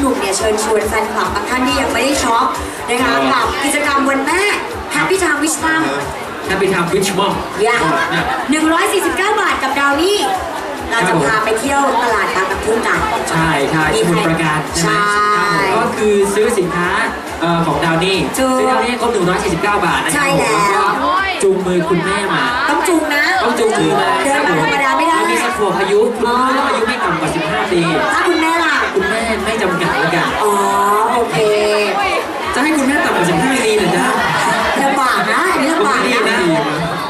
หนุ่มเนี่ยเชิญชวนแฟนคลับบางท่านที่ยังไม่ได้ช็อปนะคะกับกิจกรรมวันแม่ Happy Time Wish Time ถ้าไปทำวิชมอลอย่าง149บาทกับดาวนี่เราจะพาไปเที่ยวตลาดบางกะพุงกัน ใช่ใช่สมุทรปราการใช่ไหมใช่ครับผมก็คือซื้อสินค้าเอ่อของดาวนี่ถูกซื้อดาวนี่ครบ149บาทนะคใช่รัผมแล้วก็จูงมือคุณแม่มา ต้องจูงนะ ต้องจูงมือมาเดินมาธรรมดาไม่ได้มีสักขวบอายุคุณแม่ต้องอายุไม่ต่ำกว่า15ปีถ้าคุ จำกัดแล้วกัน อ๋อ โอเคจะให้คุณแม่ต่ำกว่า15ปีเหรอจ๊ะลำบากนะอันนี้ลำบากดีนะนะ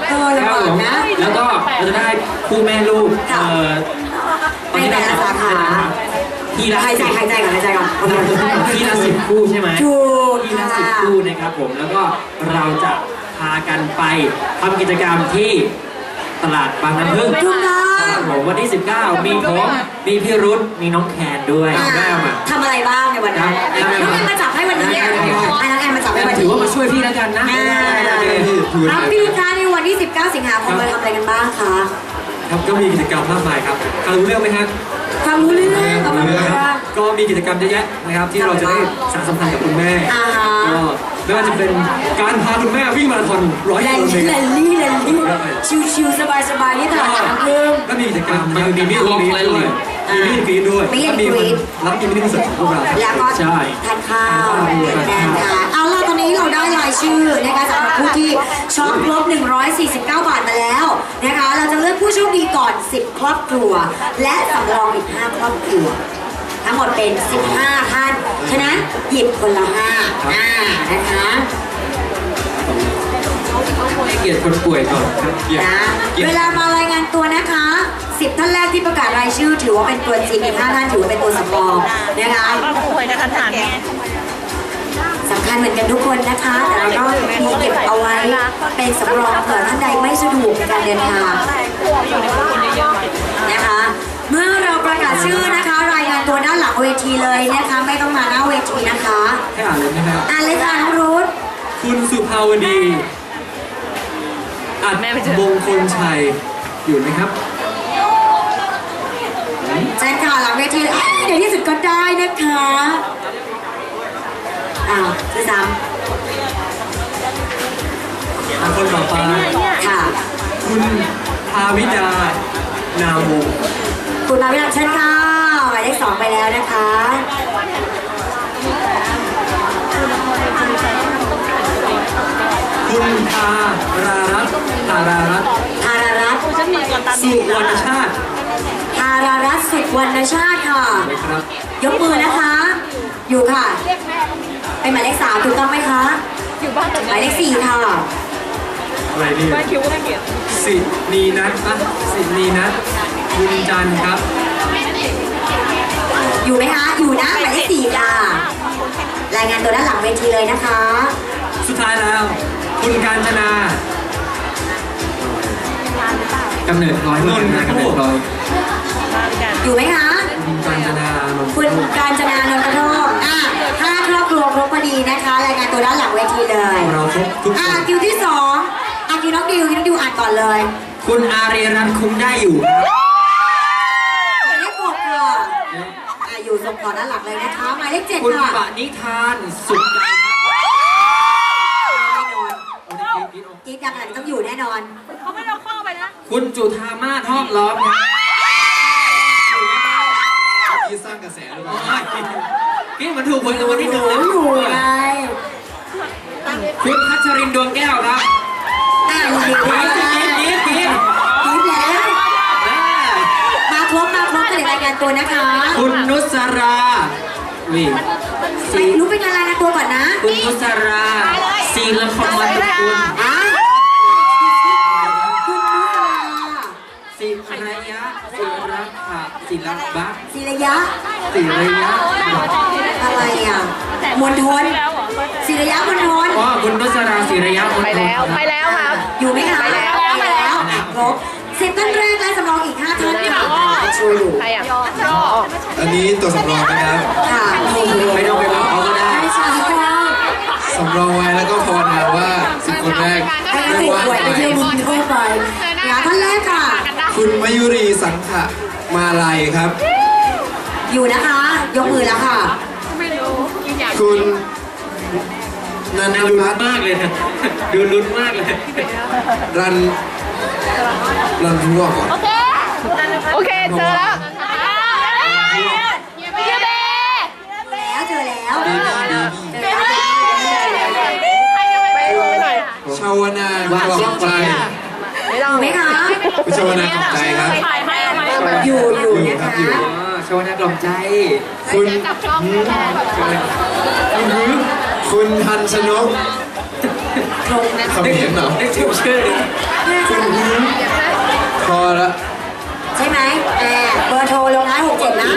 เออครับลำบาผกมนะ แล้วก็เราจะได้คู่แม่ลูกค่ะเอ่อตอนนี้ในแต่ละสาขาทีละหายใจหายใจก่อนหายใจก่อนโอเคทีละสิบคู่ใช่ไหมถูกทีละค่ะสิบคู่นะครับผม แล้วก็เราจะพากันไปทำกิจกรรมที่ ตลาดบางน้ำพึ่งถูกต้อคงรับผมวันที่ 19 มีผมมีพี่รุธมีน้องแคนด้วยอ่าแม่มาทำอะไรบ้างในวันนั้นได้ได้น้องแอนมาจับให้วันนี้เนี่ยได้ได้อะน้องแอนมาจับให้วันถืนี้อว่ามาช่วยพี่แล้วกันนะอ่าโอเคครับพี่ลูกค้าในวันที่ 19 สิงหาคมเราทำอะไรกันบ้างคะครับก็มีกิจกรรมมากมายครับฟังรู้เรื่องไหมครับฟังรู้เรื่องฟังรู้เรื่องก็มีกิจกรรมเยอะแยะนะครับ ที่เราจะได้สานสัมพันธ์กับคุณแม่อ่าฮะก็ ไม่ว่าจะเป็นการพาคุณแม่วิ่งมาราธอนร้อยแรกิลโลเมลี่ตร แรลลี่แรลลี่ชิวๆสบายๆนี่ตลาดน้ำพึ่งก็มีกิจกรรมมันมีมิตรกรีดด้วยอ่ามีมีมิตรกรีดด้วยมีแล้วมิมีตรกรีดแล้วมีมิตรคอนเสิร์ตของพวกเราแล้วก็ใช่ ทานข้าวนะคะเอาล่ะตอนนี้เราได้รายชื่อนะคะสำหรับผู้ที่ช็อปครบ 149 บาทมาแล้วนะคะ เราจะเลือกผู้โชคดีก่อน 10 ครอบครัว และสำรองอีก 5 ครอบครัว ทั้งหมดเป็น 15 ท่าน ฉะนั้นหยิบคนละ5อ่านะคะให้เกียรติคนป่วยก่อนครับเกียรตินะเกียรเวติลามารายงานตัวนะคะ 10 ท่านแรกที่ประกาศรายชื่อ ถือว่าเป็นตัวจริงอีก5ท่านถือว่าเป็นตัวสำรองนะคะก็ป่วยกระทันหันไงสำคัญเหมือนกันทุกคนนะคะ แต่เราก็มีเก็บเอาไว้เป็นสำรองเผื่อท่านใดไม่สะดวกในการเดินทาง นะคะเมื่อเราประกาศชื่อนะคะรายงาน ตัวด้านหลังเวทีเลยนะคะ ไม่ต้องมาหน้าเวทีนะคะให้อ่านเลยนะครับอ่านเลยค่ะน้องรุธคุณสุภาวดีอัดมงคลชัยอยู่ไหมครับ แจ้งข่าวหลังเวทีเอ้ยเดี๋ยวที่สุดก็ได้นะคะอ้าวที่สามคนต่อไป ค่ะ คุณภาวิดานามวงศ์คุณมาวิลาเชิญค่ะหมายเล ขสองไปแล้วนะคะคุณทารารัตน์ทารารัตน์ธารารัตน์ฉันมีก่อนตันสุวรรณชาติธารารัตน์สุวรรณชาติค่ะ นะครับยกมือนะคะ อยู่ค่ะ เป็นหมายเลขสามถูกต้องไหมคะ อยู่บ้านแต่หมายเลขสี่ค่ะอะไรนี่บ้านคิวก็ไม่เขียนสินีนัทปะสินีนัทบุญจันทร์ครับ อยู่ไหมคะอยู่นะหมายเลขสี่ค่ะรายงานตัวด้านหลังเวทีเลยนะคะ สุดท้ายแล้ว คุณการจนากำเนิดร้อยนนท์นะกำกำเนิเนิดดร้ร้ออยยอยู่ไหมคะคุณการจนานนท์คุณการจนานนท์กระโทกอะห้าครอบครัวครบพอดีนะคะรายงานตัวด้านหลังเวทีเลยเราครบทุกคอะนคิวที่สองอะคิวน้องดิวคิวน้องดิวอ่านก่อนเลย คุณอารีรัตน์คุ้มได้อยู่ หมายเลขหกค่ะอะอยู่ส่ งต่อด้านหลังเลยนะคะหมายเลขเจ็ดคุณค่ะปณิธานสุดใจครับแน่นอนกรีดดังขนาดนี้ต้องอยู่แน่นอน เขาไม่เราเข้าไปนะ คุณจุธามาศห้อมล้อมครับที่สร้างกระแสหรือเปล่าพี่มันถูกหวยรางวัลที่หนึ่งโอ้แล้วโหไงคุณพัชรินทร์ดวงแก้วครับอะยินดีกด้วยรี๊ดกรี๊ดกรี๊ดกรี๊ดกรีดแล้วอ่ามาครบมาครบกันเดี๋ยวรายงานตัวนะคะ คุณนุ สราวิไปรู้เป็นอะไรนะตัวก่อนนะคุณนุสราศีลพรตระกูลอะคุณนุสราศิระยะศิระขะศิลบักศิระยะศิระยะอะไรอะมณฑลแล้วเหรอศิระยะมณฑลอ๋อคุณนุสราศิระยะมณฑลไปแล้วไปแล้วครับอยู่ไหมคะไปแล้วไปแล้วอะครบ สิบท่านแรกและสำรองอีกห้าท่านค่ะช่วยอยู่ใครอะอันนี้ตัวสำรองนะครับค่ะโอ้โหไม่ต้องไปบอกเขาก็ได้ไม่ใช่ค่ะสำรองไว้แล้วก็ภาวนาว่าสิบคนแรกให้ไม่ติดว่าหวยไปใครเที่ยวบุญทั่วไปงานท่านแรกค่ะ คุณมายุรีสังขะมาลัยครับ อยู่นะคะ ยกมือแล้วค่ะคุณนันดูลุลุ้นนมากเลยนะดูลุ้นมากเลยรัน รันทั่วก่อน โอเค โอเค เจอแล้วเยเบแล้วเจอแล้วดีดีดีเจอแล้วไปหน่อยชาวนาบอกใจไม่ต้องไหมคะคุณชาวนาของใจครับถ่ายให้ไหมอยู่อยู่อยู่นะครัคะบอยู่อ๋อโชว์หน้ากล่อมใจคุณคุณทันชนก ตรงนะคำเห็นเหรอนึกถึงชื่อคุณหืมพอละใช่ไหมแอบเบอร์โทรลงท้ายหกเจ็ดนะ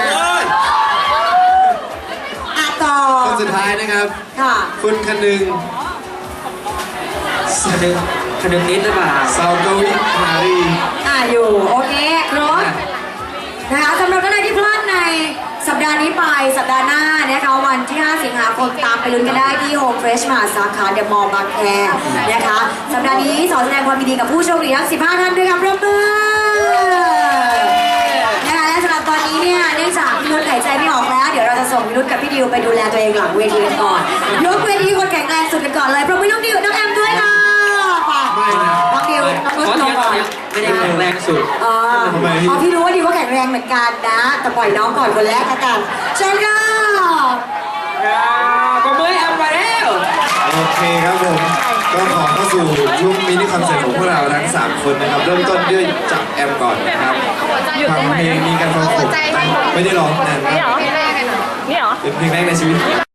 อะอะต่อคนสุดท้ายนะครับ ค่ะคุณคนึงคนึงคนึงนิดหรือเปล่าสาวกวิหารีอะอยู่ โอเคครบนะคะสำหรับท่านใดที่พลาดในสัปดาห์นี้ไปสัปดาห์หน้า นะคะวันที่ 5 สิงหาคมตามไปลุ้นกันได้ที่ Home Fresh มหาสาขาเดอะมอลล์บางแคนะคะสัปดาห์นี้ขอแสดงความยินดีกับผู้โชคดีทั้ง 15 ท่านด้วยครับร่วมมือนะคะและสำหรับตอนนี้เนี่ยเนื่องจากพี่นุชหายใจไม่ออกแล้ว เดี๋ยวเราจะส่งพี่นุชกับพี่ดิวไปดูแลตัวเองหลังเวทีกันก่อนยกเวทีคนแข็งแรงสุดกันก่อนเลยปรบมือน้องดิวน้องแอมด้วยค่ะไปน้องดิวน้องนุชขอลเทียงบก่อนไม่ได้แข็งแรงสุดอ๋ออ๋อพี่รู้ว่าดิวก็แข็งแรงเหมือนกันนะ แต่ปล่อยน้องก่อนคนแรกละกันเชิญค่ะ ก็มือแอมมาแล้ว โอเคครับผมก็ขอเข้าสู่ช่วงมินิคอนเสิร์ตของพวกเราทั้ง 3 คนนะครับ เริ่มต้นด้วยจากแอมก่อนนะครับฟังเพลงนี้กันฟังผมไม่ได้ร้องนานมากนี่เนี่เหรอเป็นเพลงแรกในชีวิต